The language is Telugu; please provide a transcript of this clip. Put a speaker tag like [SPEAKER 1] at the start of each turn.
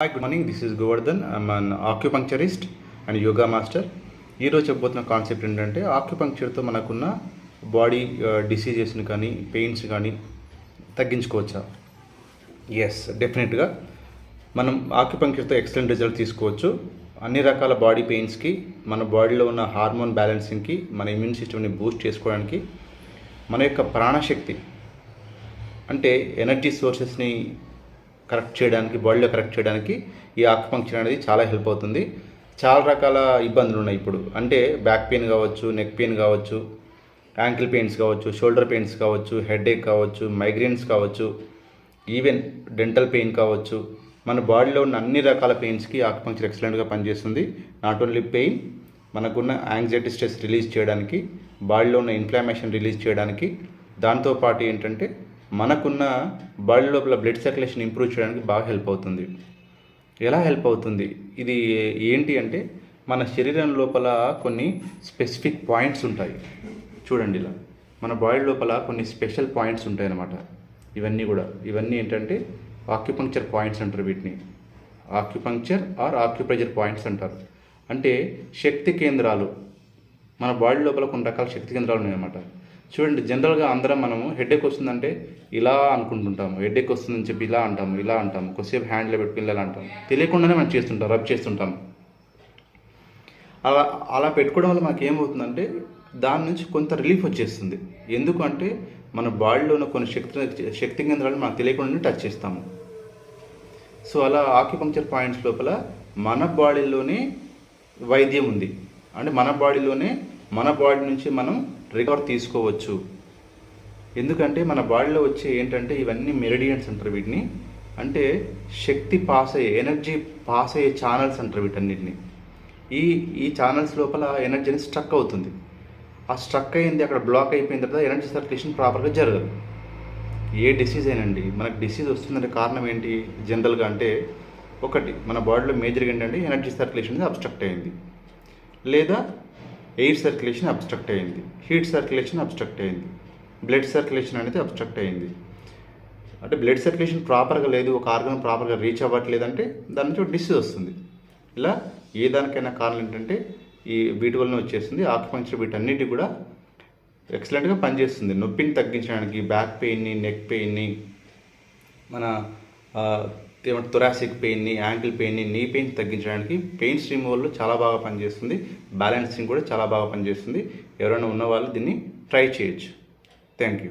[SPEAKER 1] Hi good morning this is Govardhan I'm an acupuncturist and yoga master ఈరోజు చెప్పబోతున్న కాన్సెప్ట్ ఏంటంటే ఆక్యుపంక్చర్తో మనకున్న బాడీ డిసీజెస్ని uh, కానీ పెయిన్స్ కానీ తగ్గించుకోవచ్చా? ఎస్ డెఫినెట్గా మనం ఆక్యుపంక్చర్తో ఎక్సలెంట్ రిజల్ట్ తీసుకోవచ్చు. అన్ని రకాల బాడీ పెయిన్స్కి మన బాడీలో ఉన్న హార్మోన్ బ్యాలెన్సింగ్కి మన ఇమ్యూన్ సిస్టమ్ని బూస్ట్ చేసుకోవడానికి మన యొక్క ప్రాణశక్తి అంటే ఎనర్జీ సోర్సెస్ని కరెక్ట్ చేయడానికి బాడీలో కరెక్ట్ చేయడానికి ఈ ఆక్యుపంక్చర్ అనేది చాలా హెల్ప్ అవుతుంది. చాలా రకాల ఇబ్బందులు ఉన్నాయి ఇప్పుడు. అంటే బ్యాక్ పెయిన్ కావచ్చు నెక్ పెయిన్ కావచ్చు యాంకిల్ పెయిన్స్ కావచ్చు షోల్డర్ పెయిన్స్ కావచ్చు హెడేక్ కావచ్చు మైగ్రేన్స్ కావచ్చు ఈవెన్ డెంటల్ పెయిన్ కావచ్చు. మన బాడీలో ఉన్న అన్ని రకాల పెయిన్స్కి ఆక్యుపంక్చర్ ఎక్సలెంట్గా పనిచేస్తుంది. నాట్ ఓన్లీ పెయిన్ మనకున్న యాంగ్జైటీ స్ట్రెస్ రిలీజ్ చేయడానికి బాడీలో ఉన్న ఇన్ఫ్లామేషన్ రిలీజ్ చేయడానికి. దాంతోపాటు ఏంటంటే మనకున్న బాడీ లోపల బ్లడ్ సర్క్యులేషన్ ఇంప్రూవ్ చేయడానికి బాగా హెల్ప్ అవుతుంది. ఎలా హెల్ప్ అవుతుంది? ఇది ఏంటి అంటే మన శరీరం లోపల కొన్ని స్పెసిఫిక్ పాయింట్స్ ఉంటాయి. చూడండి ఇలా. మన బాడీ లోపల కొన్ని స్పెషల్ పాయింట్స్ ఉంటాయి అన్నమాట ఇవన్నీ కూడా. ఇవన్నీ ఏంటంటే ఆక్యుపంక్చర్ పాయింట్స్ అంటారు వీటిని. ఆక్యుపంక్చర్ ఆర్ ఆక్యుప్రెజర్ పాయింట్స్ అంటారు. అంటే శక్తి కేంద్రాలు. మన బాడీ లోపల కొన్ని రకాల శక్తి కేంద్రాలు ఉన్నాయన్నమాట. చూడండి జనరల్గా అందరం మనము హెడేక్ వస్తుందంటే ఇలా అనుకుంటుంటాము. హెడేక్ వస్తుందని చెప్పి ఇలా అంటాము ఇలా అంటాము. కొద్దిసేపు హ్యాండ్లో పెట్టుకుని ఇలా అంటాము. తెలియకుండానే మనం చేస్తుంటాం రబ్ చేస్తుంటాము అలా అలా పెట్టుకోవడం వల్ల మాకు ఏమవుతుందంటే దాని నుంచి కొంత రిలీఫ్ వచ్చేస్తుంది. ఎందుకంటే మన బాడీలో ఉన్న కొన్ని శక్తి శక్తి కేంద్రాలు మనకు తెలియకుండానే టచ్ చేస్తాము. సో అలా ఆక్యుపంక్చర్ పాయింట్స్ లోపల మన బాడీలోనే వైద్యం ఉంది. అంటే మన బాడీలోనే మన బాడీ నుంచి మనం రికవర్ తీసుకోవచ్చు. ఎందుకంటే మన బాడీలో వచ్చే ఏంటంటే ఇవన్నీ మెరిడియన్స్ అంటారు వీటిని. అంటే శక్తి పాస్ అయ్యే ఎనర్జీ పాస్ అయ్యే ఛానల్స్ అంటారు వీటన్నిటిని. ఈ ఈ ఛానల్స్ లోపల ఎనర్జీని స్ట్రక్ అవుతుంది. ఆ స్ట్రక్ అయింది అక్కడ బ్లాక్ అయిపోయిన తర్వాత ఎనర్జీ సర్క్యులేషన్ ప్రాపర్గా జరగదు. ఏ డిసీజ్ అయినండి మనకు డిసీజ్ వస్తుందంటే కారణం ఏంటి? జనరల్గా అంటే ఒకటి మన బాడీలో మేజర్గా ఏంటంటే ఎనర్జీ సర్క్యులేషన్ అనేది అబ్స్ట్రక్ట్ అయింది. లేదా ఎయిర్ సర్క్యులేషన్ అబ్స్ట్రక్ట్ అయింది. హీట్ సర్క్యులేషన్ అబ్స్ట్రక్ట్ అయింది. బ్లడ్ సర్క్యులేషన్ అనేది అబ్స్ట్రక్ట్ అయింది. అంటే బ్లడ్ సర్క్యులేషన్ ప్రాపర్గా లేదు ఒక ఆర్గన్ ప్రాపర్గా రీచ్ అవ్వట్లేదు అంటే దాని నుంచి ఒక డిసీజ్ వస్తుంది. ఇలా ఏ దానికైనా కారణం ఏంటంటే ఈ వీటి వలన వచ్చేస్తుంది. ఆక్యుపంక్చర్ వీటన్నిటి కూడా ఎక్సలెంట్గా పనిచేస్తుంది. నొప్పిని తగ్గించడానికి బ్యాక్ పెయిన్ని నెక్ పెయిన్ని మన ఏమంటే థొరాసిక్ పెయిన్ని యాంకిల్ పెయిన్ని నీ పెయిన్ తగ్గించడానికి పెయిన్స్ రిమూవల్లో చాలా బాగా పనిచేస్తుంది. బ్యాలెన్సింగ్ కూడా చాలా బాగా పనిచేస్తుంది. ఎవరైనా ఉన్న వాళ్ళు దీన్ని ట్రై చేయొచ్చు. Thank you